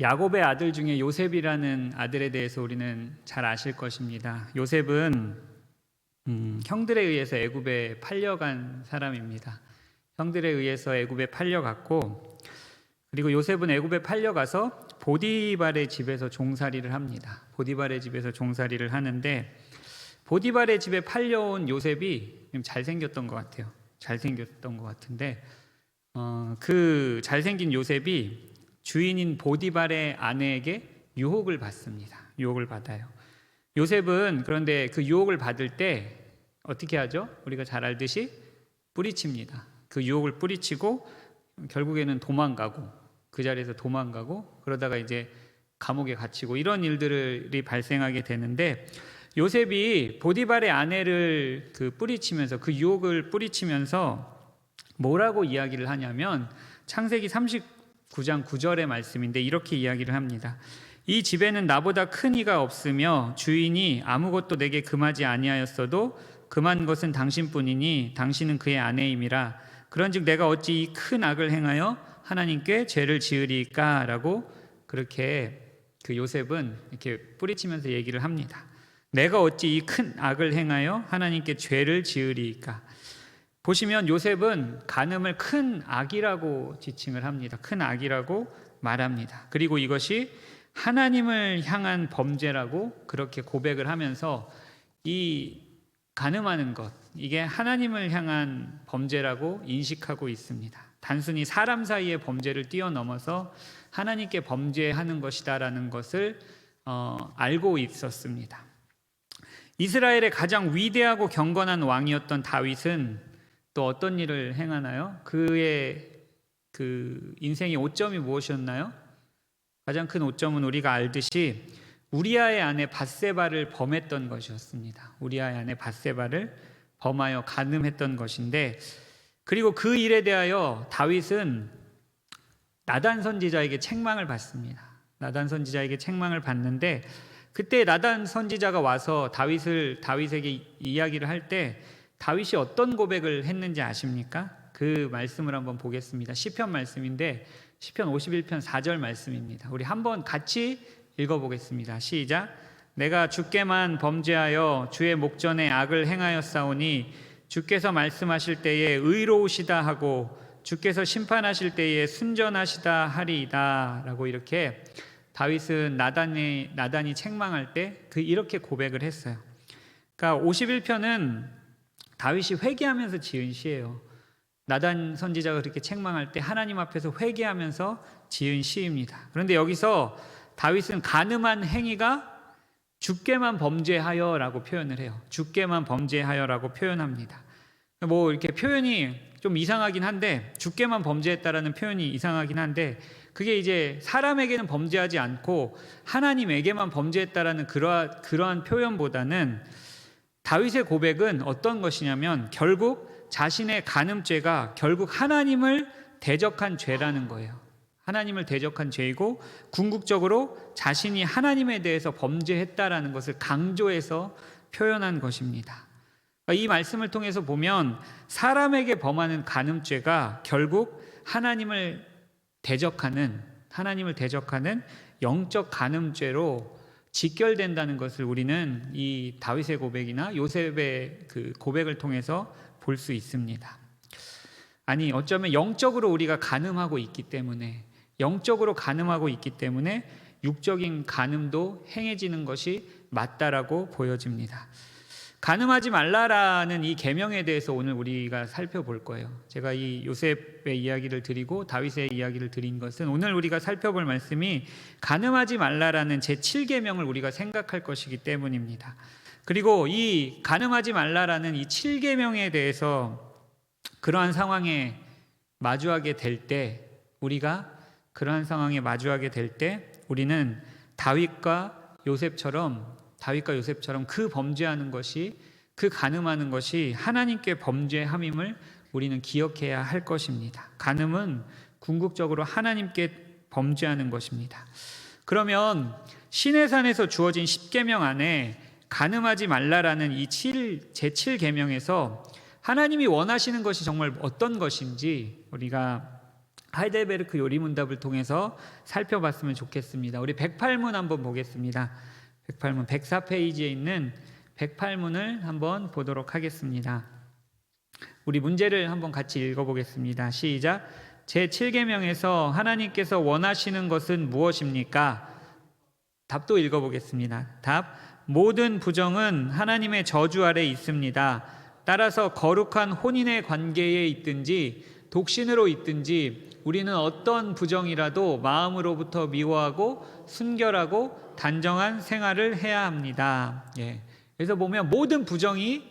야곱의 아들 중에 요셉이라는 아들에 대해서 우리는 잘 아실 것입니다. 요셉은 음, 형들에 의해서 애굽에 팔려간 사람입니다. 형들에 의해서 애굽에 팔려갔고 그리고 요셉은 애굽에 팔려가서 보디발의 집에서 종살이를 합니다. 보디발의 집에서 종살이를 하는데 보디발의 집에 팔려온 요셉이 좀 잘생겼던 것 같아요. 잘생겼던 것 같은데 어, 그 잘생긴 요셉이 주인인 보디발의 아내에게 유혹을 받습니다. 유혹을 받아요. 요셉은 그런데 그 유혹을 받을 때 어떻게 하죠? 우리가 잘 알듯이 뿌리칩니다. 그 유혹을 뿌리치고 결국에는 도망가고 그 자리에서 도망가고 그러다가 이제 감옥에 갇히고 이런 일들이 발생하게 되는데 요셉이 보디발의 아내를 그 뿌리치면서 그 유혹을 뿌리치면서 뭐라고 이야기를 하냐면 창세기 39장 9절의 말씀인데 이렇게 이야기를 합니다. 이 집에는 나보다 큰 이가 없으며 주인이 아무것도 내게 금하지 아니하였어도 금한 것은 당신뿐이니 당신은 그의 아내임이라 그런즉 내가 어찌 이 큰 악을 행하여 하나님께 죄를 지으리까라고 그렇게 그 요셉은 이렇게 뿌리치면서 얘기를 합니다. 내가 어찌 이 큰 악을 행하여 하나님께 죄를 지으리까? 보시면 요셉은 간음을 큰 악이라고 지칭을 합니다. 큰 악이라고 말합니다. 그리고 이것이 하나님을 향한 범죄라고 그렇게 고백을 하면서 이 간음하는 것 이게 하나님을 향한 범죄라고 인식하고 있습니다. 단순히 사람 사이의 범죄를 뛰어넘어서 하나님께 범죄하는 것이다라는 것을 어, 알고 있었습니다. 이스라엘의 가장 위대하고 경건한 왕이었던 다윗은 또 어떤 일을 행하나요? 그의 그 인생의 오점이 무엇이었나요? 가장 큰 오점은 우리가 알듯이 우리아의 아내 바세바를 범했던 것이었습니다. 우리아의 아내 바세바를 범하여 간음했던 것인데 그리고 그 일에 대하여 다윗은 나단 선지자에게 책망을 받습니다. 나단 선지자에게 책망을 받는데 그때 나단 선지자가 와서 다윗을 다윗에게 이야기를 할때 다윗이 어떤 고백을 했는지 아십니까? 그 말씀을 한번 보겠습니다. 시편 말씀인데 시편 51편 4절 말씀입니다. 우리 한번 같이 읽어 보겠습니다. 시작. 내가 주께만 범죄하여 주의 목전에 악을 행하였사오니 주께서 말씀하실 때에 의로우시다 하고 주께서 심판하실 때에 순전하시다 하리이다라고 이렇게 다윗은 나단이 나단이 책망할 때 그 이렇게 고백을 했어요. 그러니까 51편은 다윗이 회개하면서 지은 시예요. 나단 선지자가 그렇게 책망할 때 하나님 앞에서 회개하면서 지은 시입니다. 그런데 여기서 다윗은 가늠한 행위가 주께만 범죄하여라고 표현을 해요. 주께만 범죄하여라고 표현합니다. 뭐 이렇게 표현이 좀 이상하긴 한데 주께만 범죄했다라는 표현이 이상하긴 한데 그게 이제 사람에게는 범죄하지 않고 하나님에게만 범죄했다라는 그러한, 그러한 표현보다는 다윗의 고백은 어떤 것이냐면 결국 자신의 간음죄가 결국 하나님을 대적한 죄라는 거예요. 하나님을 대적한 죄이고 궁극적으로 자신이 하나님에 대해서 범죄했다라는 것을 강조해서 표현한 것입니다. 이 말씀을 통해서 보면 사람에게 범하는 간음죄가 결국 하나님을 대적하는 하나님을 대적하는 영적 간음죄로 직결된다는 것을 우리는 이 다윗의 고백이나 요셉의 그 고백을 통해서 볼 수 있습니다. 아니 어쩌면 영적으로 우리가 간음하고 있기 때문에 영적으로 간음하고 있기 때문에 육적인 간음도 행해지는 것이 맞다라고 보여집니다. 간음하지 말라라는 이 계명에 대해서 오늘 우리가 살펴볼 거예요. 제가 이 요셉의 이야기를 드리고 다윗의 이야기를 드린 것은 오늘 우리가 살펴볼 말씀이 간음하지 말라라는 제 7계명을 우리가 생각할 것이기 때문입니다. 그리고 이 간음하지 말라라는 이 7계명에 대해서 그러한 상황에 마주하게 될 때 우리가 그러한 상황에 마주하게 될 때 우리는 다윗과 요셉처럼 다윗과 요셉처럼 그 범죄하는 것이 그 간음하는 것이 하나님께 범죄함임을 우리는 기억해야 할 것입니다. 간음은 궁극적으로 하나님께 범죄하는 것입니다. 그러면 시내산에서 주어진 10계명 안에 간음하지 말라라는 이 7, 제7계명에서 하나님이 원하시는 것이 정말 어떤 것인지 우리가 하이델베르크 요리문답을 통해서 살펴봤으면 좋겠습니다. 우리 108문 한번 보겠습니다. 108문 104페이지에 있는 108문을 한번 보도록 하겠습니다. 우리 문제를 한번 같이 읽어보겠습니다. 시작. 제 7계명에서 하나님께서 원하시는 것은 무엇입니까? 답도 읽어보겠습니다. 답. 모든 부정은 하나님의 저주 아래 있습니다. 따라서 거룩한 혼인의 관계에 있든지 독신으로 있든지 우리는 어떤 부정이라도 마음으로부터 미워하고 순결하고 단정한 생활을 해야 합니다. 예. 그래서 보면 모든 부정이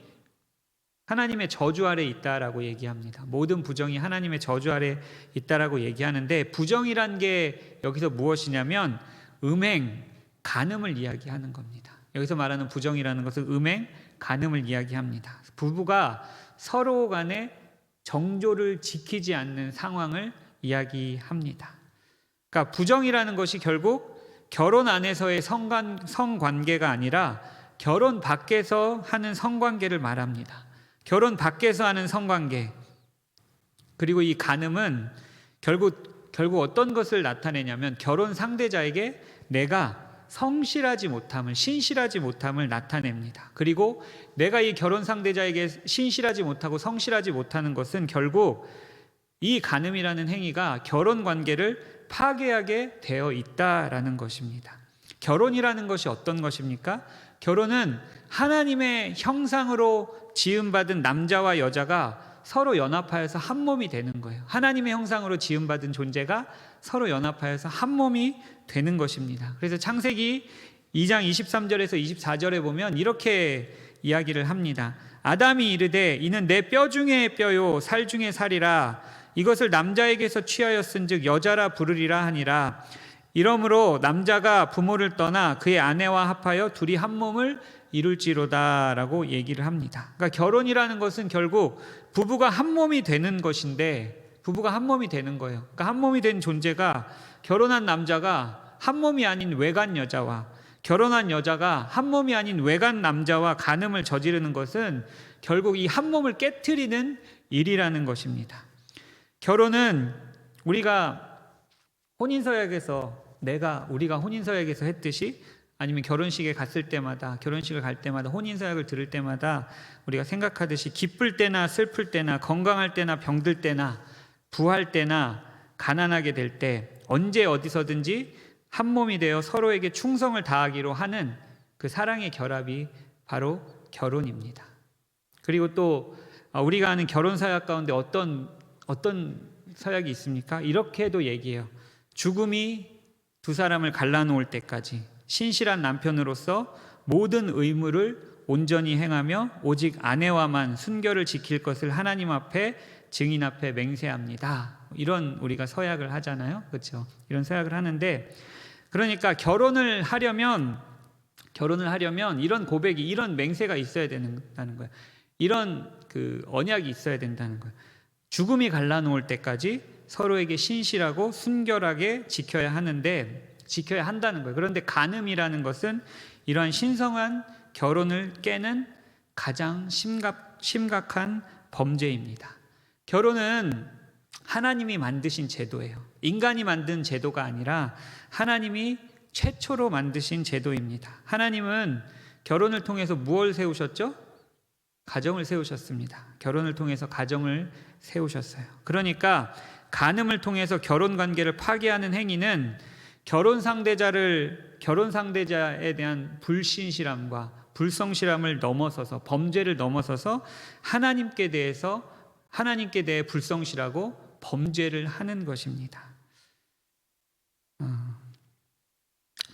하나님의 저주 아래 있다라고 얘기합니다. 모든 부정이 하나님의 저주 아래 있다라고 얘기하는데 부정이란 게 여기서 무엇이냐면 음행, 간음을 이야기하는 겁니다. 여기서 말하는 부정이라는 것은 음행, 간음을 이야기합니다. 부부가 서로 간에 정조를 지키지 않는 상황을 이야기합니다. 그러니까 부정이라는 것이 결국 결혼 안에서의 성관, 성관계가 아니라 결혼 밖에서 하는 성관계를 말합니다. 결혼 밖에서 하는 성관계. 그리고 이 간음은 결국 결국 어떤 것을 나타내냐면 결혼 상대자에게 내가 성실하지 못함을 신실하지 못함을 나타냅니다. 그리고 내가 이 결혼 상대자에게 신실하지 못하고 성실하지 못하는 것은 결국 이 간음이라는 행위가 결혼 관계를 파괴하게 되어 있다라는 것입니다. 결혼이라는 것이 어떤 것입니까? 결혼은 하나님의 형상으로 지음받은 남자와 여자가 서로 연합하여서 한 몸이 되는 거예요. 하나님의 형상으로 지음받은 존재가 서로 연합하여서 한 몸이 되는 것입니다. 그래서 창세기 2장 23절에서 24절에 보면 이렇게 이야기를 합니다. 아담이 이르되 이는 내 뼈 중에 뼈요 살 중에 살이라 이것을 남자에게서 취하였은즉 여자라 부르리라 하니라 이러므로 남자가 부모를 떠나 그의 아내와 합하여 둘이 한 몸을 이룰지로다라고 얘기를 합니다. 그러니까 결혼이라는 것은 결국 부부가 한 몸이 되는 것인데 부부가 한 몸이 되는 거예요. 그러니까 한 몸이 된 존재가 결혼한 남자가 한 몸이 아닌 외간 여자와 결혼한 여자가 한 몸이 아닌 외간 남자와 간음을 저지르는 것은 결국 이 한 몸을 깨뜨리는 일이라는 것입니다. 결혼은 우리가 혼인서약에서 내가 우리가 혼인서약에서 했듯이 아니면 결혼식에 갔을 때마다 결혼식을 갈 때마다 혼인서약을 들을 때마다 우리가 생각하듯이 기쁠 때나 슬플 때나 건강할 때나 병들 때나 부할 때나 가난하게 될 때 언제 어디서든지 한 몸이 되어 서로에게 충성을 다하기로 하는 그 사랑의 결합이 바로 결혼입니다. 그리고 또 우리가 아는 결혼 사약 가운데 어떤 어떤 서약이 있습니까? 이렇게도 얘기해요. 죽음이 두 사람을 갈라놓을 때까지 신실한 남편으로서 모든 의무를 온전히 행하며 오직 아내와만 순결을 지킬 것을 하나님 앞에 증인 앞에 맹세합니다. 이런 우리가 서약을 하잖아요. 그렇죠? 이런 서약을 하는데 그러니까 결혼을 하려면 결혼을 하려면 이런 고백이 이런 맹세가 있어야 된다는 거예요. 이런 그 언약이 있어야 된다는 거예요. 죽음이 갈라놓을 때까지 서로에게 신실하고 순결하게 지켜야 하는데 지켜야 한다는 거예요. 그런데 간음이라는 것은 이러한 신성한 결혼을 깨는 가장 심각, 심각한 범죄입니다. 결혼은 하나님이 만드신 제도예요. 인간이 만든 제도가 아니라 하나님이 최초로 만드신 제도입니다. 하나님은 결혼을 통해서 무엇을 세우셨죠? 가정을 세우셨습니다. 결혼을 통해서 가정을 세우셨어요. 그러니까 간음을 통해서 결혼 관계를 파괴하는 행위는 결혼 상대자를 결혼 상대자에 대한 불신실함과 불성실함을 넘어서서 범죄를 넘어서서 하나님께 대해서 하나님께 대해 불성실하고 범죄를 하는 것입니다. 어,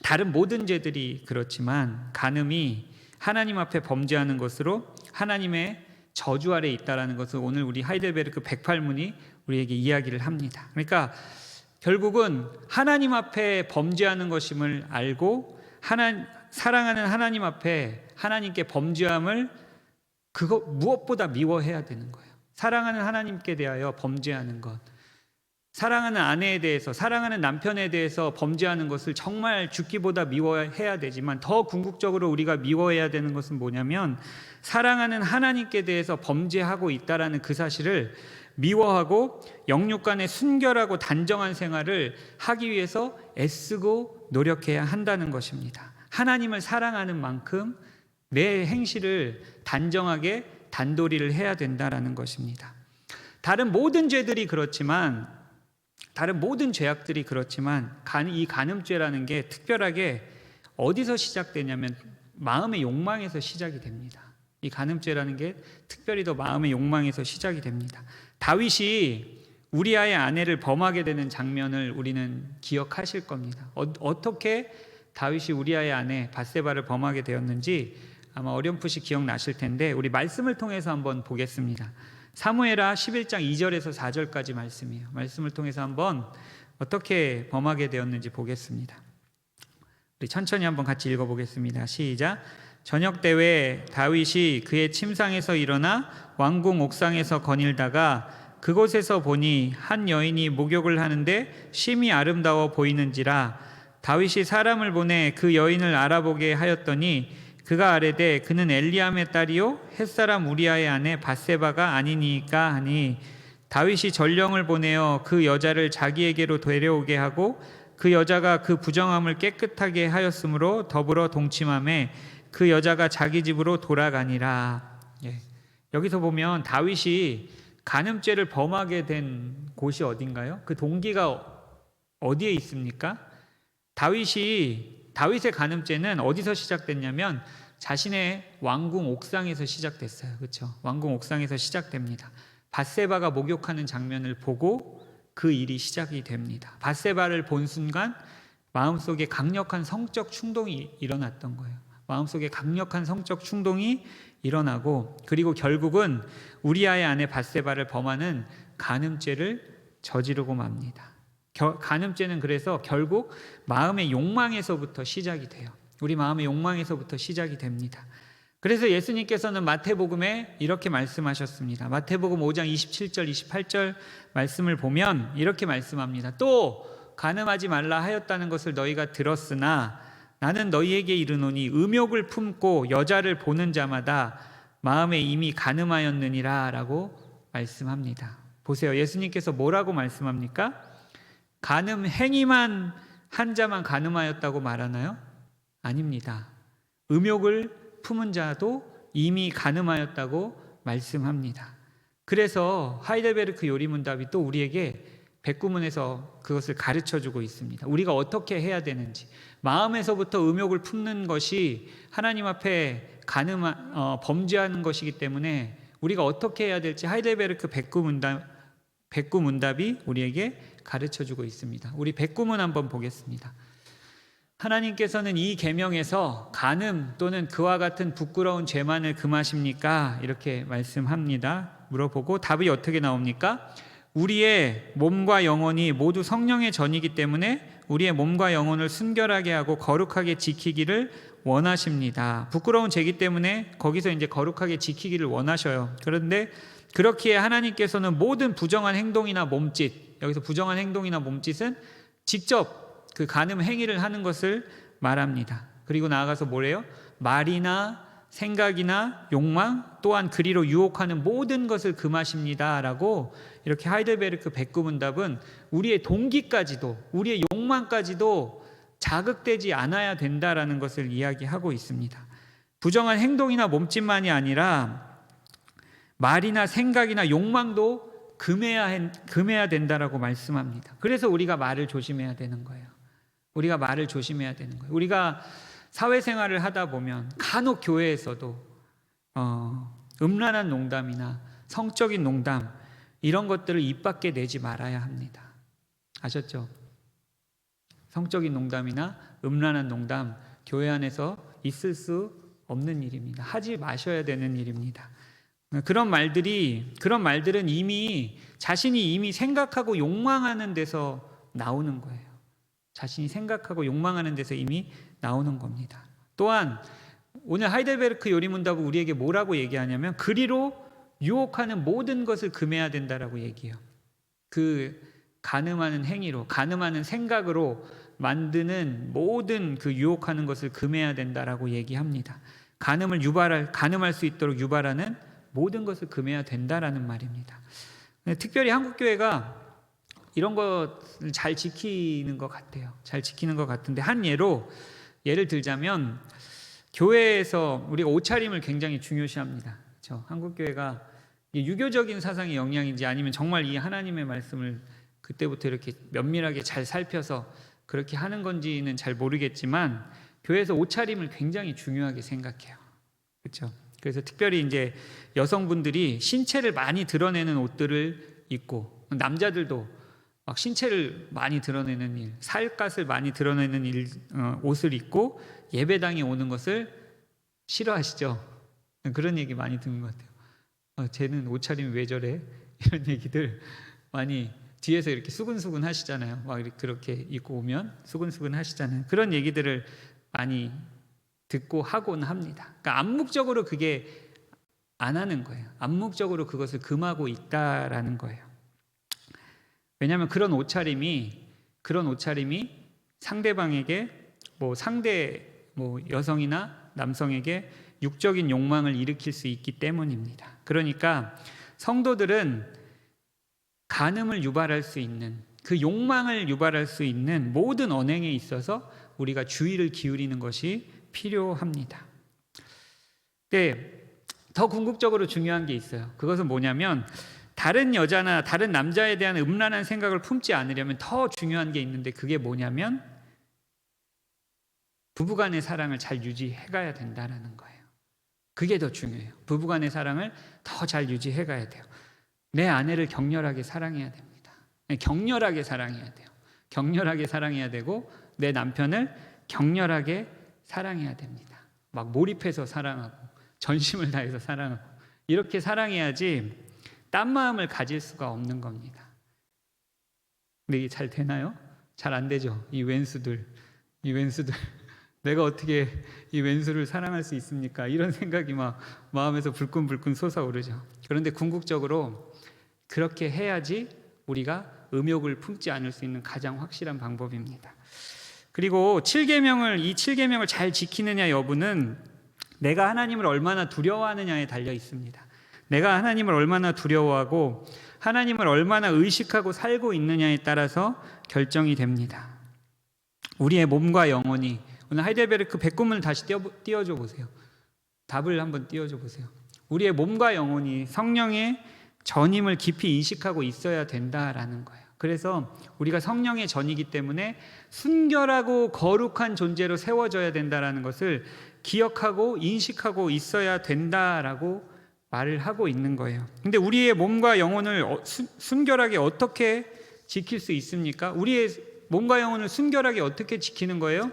다른 모든 죄들이 그렇지만 간음이 하나님 앞에 범죄하는 것으로 하나님의 저주 아래 있다라는 것을 오늘 우리 하이델베르크 108문이 우리에게 이야기를 합니다. 그러니까 결국은 하나님 앞에 범죄하는 것임을 알고 하나 사랑하는 하나님 앞에 하나님께 범죄함을 그거 무엇보다 미워해야 되는 거예요. 사랑하는 하나님께 대하여 범죄하는 것. 사랑하는 아내에 대해서, 사랑하는 남편에 대해서 범죄하는 것을 정말 죽기보다 미워해야 되지만 더 궁극적으로 우리가 미워해야 되는 것은 뭐냐면 사랑하는 하나님께 대해서 범죄하고 있다라는 그 사실을 미워하고 영육 간의 순결하고 단정한 생활을 하기 위해서 애쓰고 노력해야 한다는 것입니다. 하나님을 사랑하는 만큼 내 행실을 단정하게 단도리를 해야 된다라는 것입니다. 다른 모든 죄들이 그렇지만 다른 모든 죄악들이 그렇지만 간- 이 간음죄라는 게 특별하게 어디서 시작되냐면 마음의 욕망에서 시작이 됩니다. 이 간음죄라는 게 특별히 더 마음의 욕망에서 시작이 됩니다. 다윗이 우리아의 아내를 범하게 되는 장면을 우리는 기억하실 겁니다. 어, 떻게 다윗이 우리아의 아내 바세바를 범하게 되었는지 아마 어렴풋이 기억나실 텐데 우리 말씀을 통해서 한번 보겠습니다. 사무엘하 11장 2절에서 4절까지 말씀이에요. 말씀을 통해서 한번 어떻게 범하게 되었는지 보겠습니다. 우리 천천히 한번 같이 읽어보겠습니다. 시작. 저녁 때에 다윗이 그의 침상에서 일어나 왕궁 옥상에서 거닐다가 그곳에서 보니 한 여인이 목욕을 하는데 심히 아름다워 보이는지라 다윗이 사람을 보내 그 여인을 알아보게 하였더니 그가 아뢰되 그는 엘리암의 딸이요 햇사람 우리아의 아내 바세바가 아니니까 하니 다윗이 전령을 보내어 그 여자를 자기에게로 데려오게 하고 그 여자가 그 부정함을 깨끗하게 하였으므로 더불어 동침함에 그 여자가 자기 집으로 돌아가니라. 예. 여기서 보면 다윗이 간음죄를 범하게 된 곳이 어딘가요? 그 동기가 어디에 있습니까? 다윗이 다윗의 간음죄는 어디서 시작됐냐면 자신의 왕궁 옥상에서 시작됐어요. 그렇죠? 왕궁 옥상에서 시작됩니다. 바세바가 목욕하는 장면을 보고 그 일이 시작이 됩니다. 바세바를 본 순간 마음속에 강력한 성적 충동이 일어났던 거예요. 마음속에 강력한 성적 충동이 일어나고 그리고 결국은 우리아의 아내 바세바를 범하는 간음죄를 저지르고 맙니다. 겨- 간음죄는 그래서 결국 마음의 욕망에서부터 시작이 돼요. 우리 마음의 욕망에서부터 시작이 됩니다. 그래서 예수님께서는 마태복음에 이렇게 말씀하셨습니다. 마태복음 5장 27절, 28절 말씀을 보면 이렇게 말씀합니다. 또 간음하지 말라 하였다는 것을 너희가 들었으나 나는 너희에게 이르노니 음욕을 품고 여자를 보는 자마다 마음에 이미 간음하였느니라라고 말씀합니다. 보세요. 예수님께서 뭐라고 말씀합니까? 간음 행위만 한 자만 간음하였다고 말하나요? 아닙니다. 음욕을 품은 자도 이미 간음하였다고 말씀합니다. 그래서 하이델베르크 요리문답이 또 우리에게 백구문에서 그것을 가르쳐 주고 있습니다. 우리가 어떻게 해야 되는지 마음에서부터 음욕을 품는 것이 하나님 앞에 간음 어, 범죄하는 것이기 때문에 우리가 어떻게 해야 될지 하이델베르크 백구문답 백구 문답이 우리에게 가르쳐 주고 있습니다. 우리 백구문 한번 보겠습니다. 하나님께서는 이 계명에서 간음 또는 그와 같은 부끄러운 죄만을 금하십니까? 이렇게 말씀합니다. 물어보고 답이 어떻게 나옵니까? 우리의 몸과 영혼이 모두 성령의 전이기 때문에 우리의 몸과 영혼을 순결하게 하고 거룩하게 지키기를 원하십니다. 부끄러운 죄기 때문에 거기서 이제 거룩하게 지키기를 원하셔요. 그런데 그렇기에 하나님께서는 모든 부정한 행동이나 몸짓, 여기서 부정한 행동이나 몸짓은 직접 그 간음 행위를 하는 것을 말합니다. 그리고 나아가서 뭐래요? 말이나 생각이나 욕망 또한 그리로 유혹하는 모든 것을 금하십니다라고 이렇게 하이델베르크 백구문답은 우리의 동기까지도 우리의 욕망까지도 자극되지 않아야 된다라는 것을 이야기하고 있습니다. 부정한 행동이나 몸짓만이 아니라 말이나 생각이나 욕망도 금해야 한- 금해야 된다라고 말씀합니다. 그래서 우리가 말을 조심해야 되는 거예요. 우리가 말을 조심해야 되는 거예요. 우리가 사회생활을 하다 보면 간혹 교회에서도 어, 음란한 농담이나 성적인 농담 이런 것들을 입 밖에 내지 말아야 합니다. 아셨죠? 성적인 농담이나 음란한 농담 교회 안에서 있을 수 없는 일입니다. 하지 마셔야 되는 일입니다. 그런 말들이 그런 말들은 이미 자신이 이미 생각하고 욕망하는 데서 나오는 거예요. 자신이 생각하고 욕망하는 데서 이미 나오는 겁니다. 또한 오늘 하이델베르크 요리문답은 우리에게 뭐라고 얘기하냐면 그리로 유혹하는 모든 것을 금해야 된다라고 얘기해요. 그 가늠하는 행위로 가늠하는 생각으로 만드는 모든 그 유혹하는 것을 금해야 된다라고 얘기합니다. 간음을 유발할 간음할 수 있도록 유발하는 모든 것을 금해야 된다라는 말입니다. 네, 특별히 한국 교회가 이런 것을 잘 지키는 것 같아요. 잘 지키는 것 같은데 한 예로 예를 들자면 교회에서 우리가 옷차림을 굉장히 중요시합니다. 그렇죠? 한국 교회가 유교적인 사상의 영향인지 아니면 정말 이 하나님의 말씀을 그때부터 이렇게 면밀하게 잘 살펴서 그렇게 하는 건지는 잘 모르겠지만 교회에서 옷차림을 굉장히 중요하게 생각해요. 그렇죠? 그래서 특별히 이제 여성분들이 신체를 많이 드러내는 옷들을 입고 남자들도 막 신체를 많이 드러내는 일, 살갗을 많이 드러내는 일, 어, 옷을 입고 예배당에 오는 것을 싫어하시죠? 그런 얘기 많이 듣는 것 같아요. 어, 쟤는 옷차림이 왜 저래? 이런 얘기들 많이 뒤에서 이렇게 수근수근 하시잖아요. 막 이렇게 그렇게 입고 오면 수근수근 하시잖아요. 그런 얘기들을 많이 듣고 하곤 합니다. 그러니까 암묵적으로 그게 안 하는 거예요. 암묵적으로 그것을 금하고 있다라는 거예요. 왜냐하면 그런 옷차림이 그런 옷차림이 상대방에게 뭐 상대 뭐 여성이나 남성에게 육적인 욕망을 일으킬 수 있기 때문입니다. 그러니까 성도들은 간음을 유발할 수 있는 그 욕망을 유발할 수 있는 모든 언행에 있어서 우리가 주의를 기울이는 것이 필요합니다. 네, 더 궁극적으로 중요한 게 있어요. 그것은 뭐냐면 다른 여자나 다른 남자에 대한 음란한 생각을 품지 않으려면 더 중요한 게 있는데 그게 뭐냐면 부부간의 사랑을 잘 유지해 가야 된다라는 거예요. 그게 더 중요해요. 부부간의 사랑을 더 잘 유지해 가야 돼요. 내 아내를 격렬하게 사랑해야 됩니다. 네, 격렬하게 사랑해야 돼요. 격렬하게 사랑해야 되고 내 남편을 격렬하게 사랑해야 됩니다. 막 몰입해서 사랑하고 전심을 다해서 사랑하고 이렇게 사랑해야지 딴 마음을 가질 수가 없는 겁니다. 근데 이게 잘 되나요? 잘 안 되죠. 이 왼수들, 이 왼수들. 내가 어떻게 이 왼수를 사랑할 수 있습니까? 이런 생각이 막 마음에서 불끈불끈 솟아오르죠. 그런데 궁극적으로 그렇게 해야지 우리가 음욕을 품지 않을 수 있는 가장 확실한 방법입니다. 그리고 7계명을 이 7계명을 잘 지키느냐 여부는 내가 하나님을 얼마나 두려워하느냐에 달려 있습니다. 내가 하나님을 얼마나 두려워하고 하나님을 얼마나 의식하고 살고 있느냐에 따라서 결정이 됩니다. 우리의 몸과 영혼이 오늘 하이델베르크 백구문을 다시 띄워, 띄워줘 보세요. 답을 한번 띄워줘 보세요. 우리의 몸과 영혼이 성령의 전임을 깊이 인식하고 있어야 된다라는 거예요. 그래서 우리가 성령의 전이기 때문에 순결하고 거룩한 존재로 세워져야 된다라는 것을 기억하고 인식하고 있어야 된다라고 말을 하고 있는 거예요. 근데 우리의 몸과 영혼을 어, 순결하게 어떻게 지킬 수 있습니까? 우리의 몸과 영혼을 순결하게 어떻게 지키는 거예요?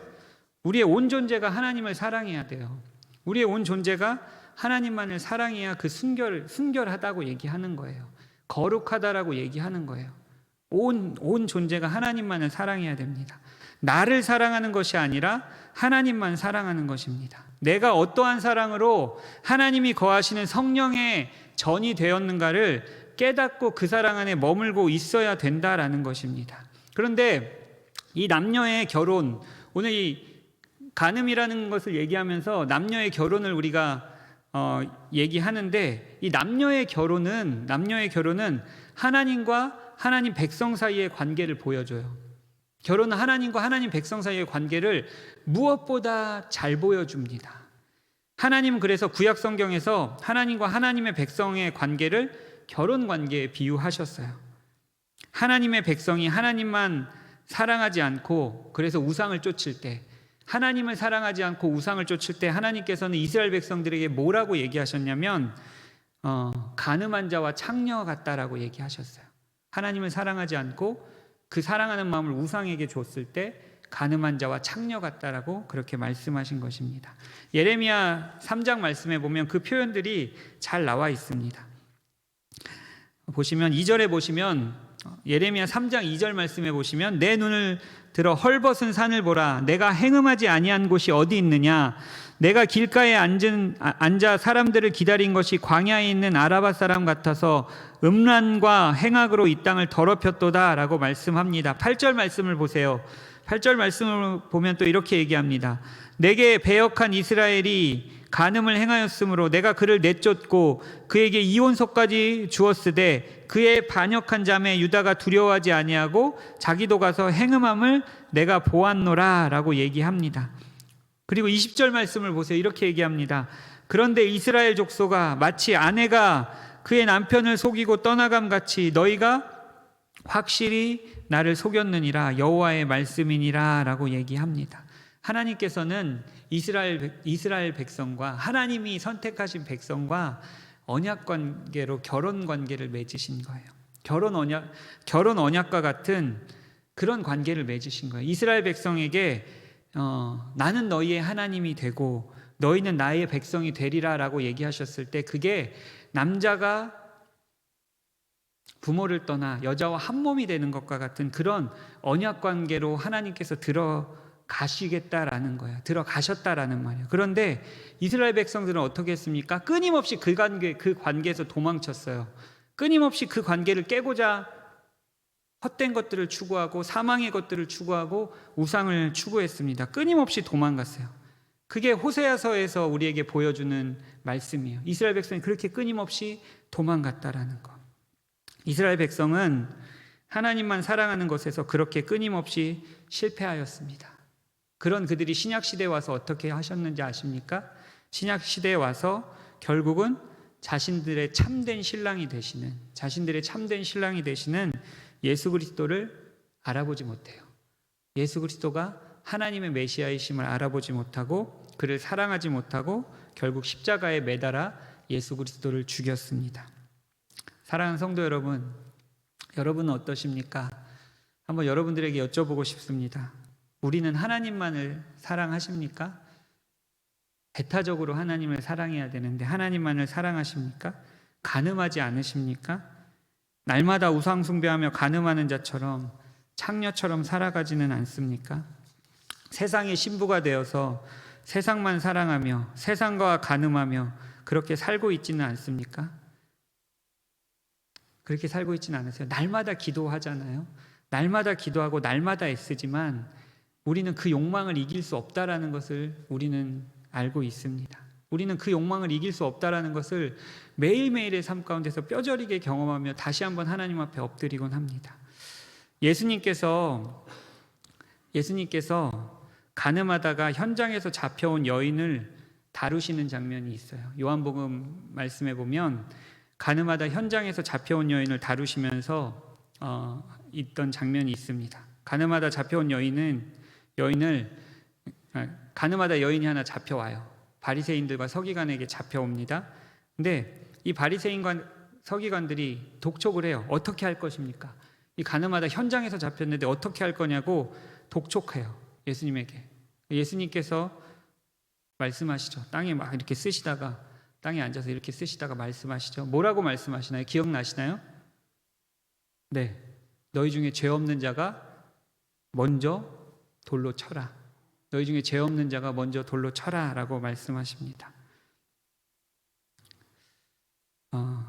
우리의 온 존재가 하나님을 사랑해야 돼요. 우리의 온 존재가 하나님만을 사랑해야 그 순결 순결하다고 얘기하는 거예요. 거룩하다라고 얘기하는 거예요. 온, 온 존재가 하나님만을 사랑해야 됩니다. 나를 사랑하는 것이 아니라 하나님만 사랑하는 것입니다. 내가 어떠한 사랑으로 하나님이 거하시는 성령의 전이 되었는가를 깨닫고 그 사랑 안에 머물고 있어야 된다라는 것입니다. 그런데 이 남녀의 결혼, 오늘 이 간음이라는 것을 얘기하면서 남녀의 결혼을 우리가 어, 얘기하는데 이 남녀의 결혼은 남녀의 결혼은 하나님과 하나님 백성 사이의 관계를 보여줘요. 결혼은 하나님과 하나님 백성 사이의 관계를 무엇보다 잘 보여줍니다. 하나님은 그래서 구약 성경에서 하나님과 하나님의 백성의 관계를 결혼 관계에 비유하셨어요. 하나님의 백성이 하나님만 사랑하지 않고 그래서 우상을 쫓을 때 하나님을 사랑하지 않고 우상을 쫓을 때 하나님께서는 이스라엘 백성들에게 뭐라고 얘기하셨냐면 어, 가늠한 자와 창녀 같다라고 얘기하셨어요. 하나님을 사랑하지 않고 그 사랑하는 마음을 우상에게 줬을 때 가늠한 자와 창녀 같다라고 그렇게 말씀하신 것입니다. 예레미야 3장 말씀에 보면 그 표현들이 잘 나와 있습니다. 보시면 2절에 보시면 예레미야 3장 2절 말씀에 보시면 내 눈을 들어 헐벗은 산을 보라 내가 행음하지 아니한 곳이 어디 있느냐 내가 길가에 앉은, 아, 앉아 사람들을 기다린 것이 광야에 있는 아라바 사람 같아서 음란과 행악으로 이 땅을 더럽혔도다 라고 말씀합니다. 8절 말씀을 보세요. 8절 말씀을 보면 또 이렇게 얘기합니다. 내게 배역한 이스라엘이 간음을 행하였으므로 내가 그를 내쫓고 그에게 이혼서까지 주었으되 그의 반역한 자매 유다가 두려워하지 아니하고 자기도 가서 행음함을 내가 보았노라라고 얘기합니다. 그리고 20절 말씀을 보세요. 이렇게 얘기합니다. 그런데 이스라엘 족소가 마치 아내가 그의 남편을 속이고 떠나감 같이 너희가 확실히 나를 속였느니라 여호와의 말씀이니라라고 얘기합니다. 하나님께서는 이스라엘 백- 이스라엘 백성과 하나님이 선택하신 백성과 언약 관계로 결혼 관계를 맺으신 거예요. 결혼 언약 결혼 언약과 같은 그런 관계를 맺으신 거예요. 이스라엘 백성에게 어, 나는 너희의 하나님이 되고 너희는 나의 백성이 되리라라고 얘기하셨을 때 그게 남자가 부모를 떠나 여자와 한 몸이 되는 것과 같은 그런 언약 관계로 하나님께서 들어가시겠다라는 거예요. 들어가셨다라는 말이에요. 그런데 이스라엘 백성들은 어떻게 했습니까? 끊임없이 그 관계 그 관계에서 도망쳤어요. 끊임없이 그 관계를 깨고자 헛된 것들을 추구하고 사망의 것들을 추구하고 우상을 추구했습니다. 끊임없이 도망갔어요. 그게 호세아서에서 우리에게 보여주는 말씀이에요. 이스라엘 백성이 그렇게 끊임없이 도망갔다라는 거. 이스라엘 백성은 하나님만 사랑하는 것에서 그렇게 끊임없이 실패하였습니다. 그런 그들이 신약 시대에 와서 어떻게 하셨는지 아십니까? 신약 시대에 와서 결국은 자신들의 참된 신랑이 되시는 자신들의 참된 신랑이 되시는 예수 그리스도를 알아보지 못해요. 예수 그리스도가 하나님의 메시아이심을 알아보지 못하고 그를 사랑하지 못하고 결국 십자가에 매달아 예수 그리스도를 죽였습니다. 사랑하는 성도 여러분, 여러분은 어떠십니까? 한번 여러분들에게 여쭤보고 싶습니다. 우리는 하나님만을 사랑하십니까? 배타적으로 하나님을 사랑해야 되는데 하나님만을 사랑하십니까? 가늠하지 않으십니까? 날마다 우상 숭배하며 가늠하는 자처럼 창녀처럼 살아가지는 않습니까? 세상의 신부가 되어서 세상만 사랑하며 세상과 가늠하며 그렇게 살고 있지는 않습니까? 그렇게 살고 있지는 않으세요. 날마다 기도하잖아요. 날마다 기도하고 날마다 애쓰지만 우리는 그 욕망을 이길 수 없다라는 것을 우리는 알고 있습니다. 우리는 그 욕망을 이길 수 없다라는 것을 매일매일의 삶 가운데서 뼈저리게 경험하며 다시 한번 하나님 앞에 엎드리곤 합니다. 예수님께서 예수님께서 가늠하다가 현장에서 잡혀온 여인을 다루시는 장면이 있어요. 요한복음 말씀에 보면 가늠하다 현장에서 잡혀온 여인을 다루시면서 어, 있던 장면이 있습니다. 가늠하다 잡혀온 여인은 여인을 아, 가늠하다 여인이 하나 잡혀와요. 바리새인들과 서기관에게 잡혀옵니다. 근데 이 바리새인과 서기관들이 독촉을 해요. 어떻게 할 것입니까? 이 가늠하다 현장에서 잡혔는데 어떻게 할 거냐고 독촉해요. 예수님에게. 예수님께서 말씀하시죠. 땅에 막 이렇게 쓰시다가 땅에 앉아서 이렇게 쓰시다가 말씀하시죠. 뭐라고 말씀하시나요? 기억나시나요? 네. 너희 중에 죄 없는 자가 먼저 돌로 쳐라. 너희 중에 죄 없는 자가 먼저 돌로 쳐라 라고 말씀하십니다. 어,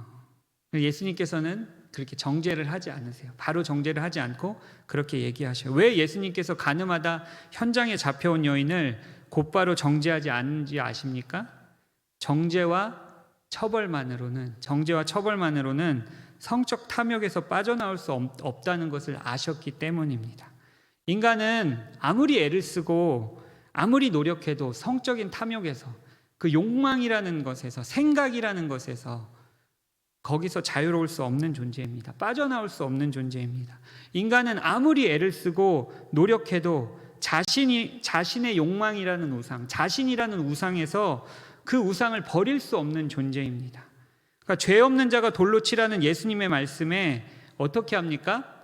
예수님께서는 그렇게 정죄를 하지 않으세요. 바로 정죄를 하지 않고 그렇게 얘기하셔요. 왜 예수님께서 가늠하다 현장에 잡혀온 여인을 곧바로 정죄하지 않은지 아십니까? 정죄와 처벌만으로는 정죄와 처벌만으로는 성적 탐욕에서 빠져나올 수 없- 없다는 것을 아셨기 때문입니다. 인간은 아무리 애를 쓰고 아무리 노력해도 성적인 탐욕에서 그 욕망이라는 것에서 생각이라는 것에서 거기서 자유로울 수 없는 존재입니다. 빠져나올 수 없는 존재입니다. 인간은 아무리 애를 쓰고 노력해도 자신이 자신의 욕망이라는 우상, 자신이라는 우상에서 그 우상을 버릴 수 없는 존재입니다. 그러니까 죄 없는 자가 돌로 치라는 예수님의 말씀에 어떻게 합니까?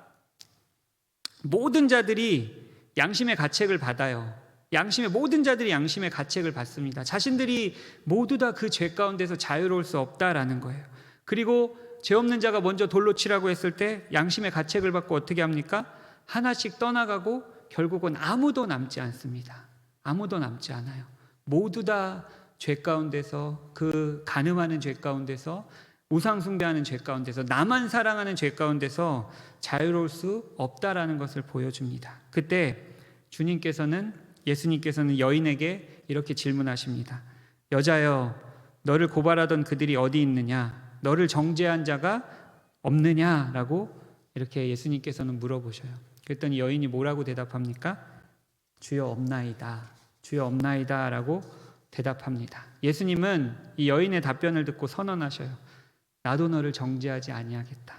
모든 자들이 양심의 가책을 받아요. 양심의 모든 자들이 양심의 가책을 받습니다. 자신들이 모두 다 그 죄 가운데서 자유로울 수 없다라는 거예요. 그리고 죄 없는 자가 먼저 돌로 치라고 했을 때 양심의 가책을 받고 어떻게 합니까? 하나씩 떠나가고 결국은 아무도 남지 않습니다. 아무도 남지 않아요. 모두 다 죄 가운데서 그 가늠하는 죄 가운데서 우상 숭배하는 죄 가운데서 나만 사랑하는 죄 가운데서 자유로울 수 없다라는 것을 보여줍니다. 그때 주님께서는 예수님께서는 여인에게 이렇게 질문하십니다. 여자여 너를 고발하던 그들이 어디 있느냐 너를 정죄한 자가 없느냐라고 이렇게 예수님께서는 물어보셔요. 그랬더니 여인이 뭐라고 대답합니까? 주여 없나이다. 주여 없나이다라고 대답합니다. 예수님은 이 여인의 답변을 듣고 선언하셔요. 나도 너를 정죄하지 아니하겠다.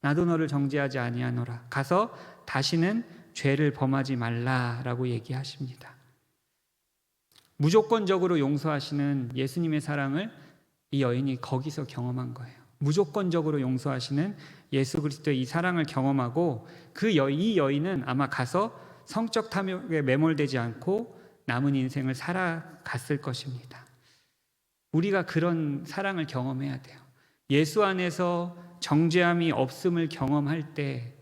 나도 너를 정죄하지 아니하노라. 가서 다시는 죄를 범하지 말라라고 얘기하십니다. 무조건적으로 용서하시는 예수님의 사랑을 이 여인이 거기서 경험한 거예요. 무조건적으로 용서하시는 예수 그리스도의 이 사랑을 경험하고 그 여, 이 여인은 아마 가서 성적 탐욕에 매몰되지 않고 남은 인생을 살아갔을 것입니다. 우리가 그런 사랑을 경험해야 돼요. 예수 안에서 정죄함이 없음을 경험할 때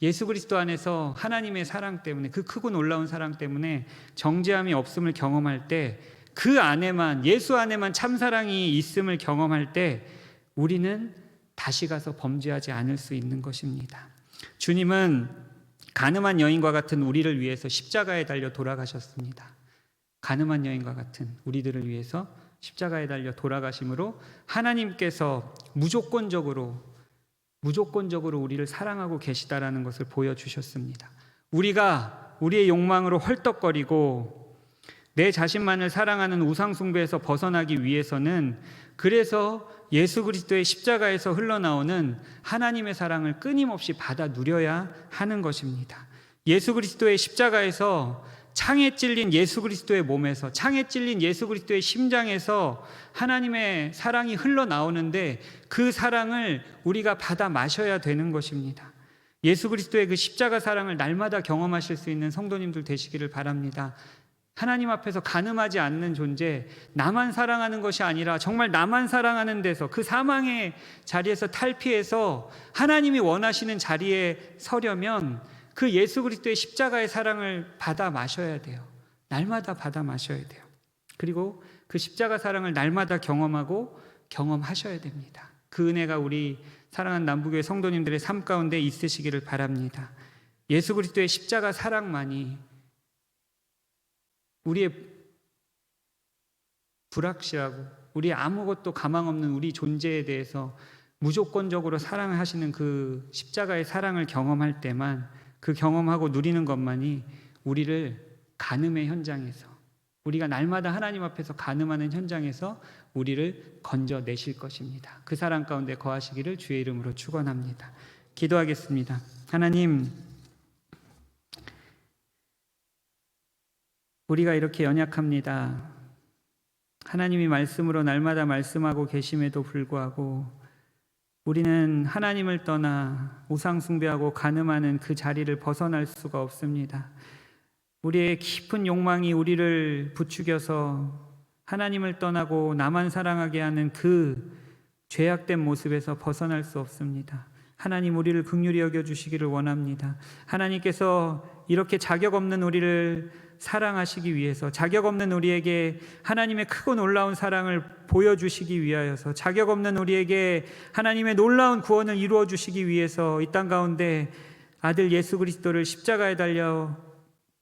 예수 그리스도 안에서 하나님의 사랑 때문에 그 크고 놀라운 사랑 때문에 정죄함이 없음을 경험할 때 그 안에만 예수 안에만 참 사랑이 있음을 경험할 때 우리는 다시 가서 범죄하지 않을 수 있는 것입니다. 주님은 가늠한 여인과 같은 우리를 위해서 십자가에 달려 돌아가셨습니다. 가늠한 여인과 같은 우리들을 위해서 십자가에 달려 돌아가심으로 하나님께서 무조건적으로 무조건적으로 우리를 사랑하고 계시다라는 것을 보여 주셨습니다. 우리가 우리의 욕망으로 헐떡거리고 내 자신만을 사랑하는 우상 숭배에서 벗어나기 위해서는 그래서 예수 그리스도의 십자가에서 흘러나오는 하나님의 사랑을 끊임없이 받아 누려야 하는 것입니다. 예수 그리스도의 십자가에서 창에 찔린 예수 그리스도의 몸에서 창에 찔린 예수 그리스도의 심장에서 하나님의 사랑이 흘러나오는데 그 사랑을 우리가 받아 마셔야 되는 것입니다. 예수 그리스도의 그 십자가 사랑을 날마다 경험하실 수 있는 성도님들 되시기를 바랍니다. 하나님 앞에서 가늠하지 않는 존재, 나만 사랑하는 것이 아니라 정말 나만 사랑하는 데서 그 사망의 자리에서 탈피해서 하나님이 원하시는 자리에 서려면 그 예수 그리스도의 십자가의 사랑을 받아 마셔야 돼요. 날마다 받아 마셔야 돼요. 그리고 그 십자가 사랑을 날마다 경험하고 경험하셔야 됩니다. 그 은혜가 우리 사랑하는 남북의 성도님들의 삶 가운데 있으시기를 바랍니다. 예수 그리스도의 십자가 사랑만이 우리의 불확실하고 우리 아무것도 가망 없는 우리 존재에 대해서 무조건적으로 사랑하시는 그 십자가의 사랑을 경험할 때만 그 경험하고 누리는 것만이 우리를 간음의 현장에서 우리가 날마다 하나님 앞에서 간음하는 현장에서 우리를 건져내실 것입니다. 그 사랑 가운데 거하시기를 주의 이름으로 축원합니다. 기도하겠습니다. 하나님 우리가 이렇게 연약합니다. 하나님이 말씀으로 날마다 말씀하고 계심에도 불구하고 우리는 하나님을 떠나 우상숭배하고 간음하는 그 자리를 벗어날 수가 없습니다. 우리의 깊은 욕망이 우리를 부추겨서 하나님을 떠나고 나만 사랑하게 하는 그 죄악된 모습에서 벗어날 수 없습니다. 하나님 우리를 극률히 여겨 주시기를 원합니다. 하나님께서 이렇게 자격 없는 우리를 사랑하시기 위해서 자격 없는 우리에게 하나님의 크고 놀라운 사랑을 보여주시기 위하여서 자격 없는 우리에게 하나님의 놀라운 구원을 이루어 주시기 위해서 이 땅 가운데 아들 예수 그리스도를 십자가에 달려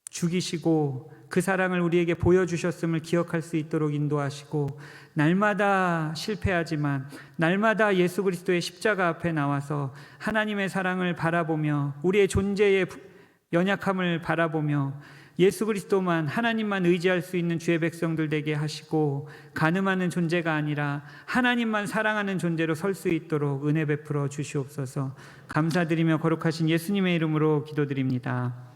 죽이시고 그 사랑을 우리에게 보여주셨음을 기억할 수 있도록 인도하시고 날마다 실패하지만 날마다 예수 그리스도의 십자가 앞에 나와서 하나님의 사랑을 바라보며 우리의 존재의 연약함을 바라보며 예수 그리스도만 하나님만 의지할 수 있는 주의 백성들 되게 하시고 가늠하는 존재가 아니라 하나님만 사랑하는 존재로 설 수 있도록 은혜 베풀어 주시옵소서. 감사드리며 거룩하신 예수님의 이름으로 기도드립니다.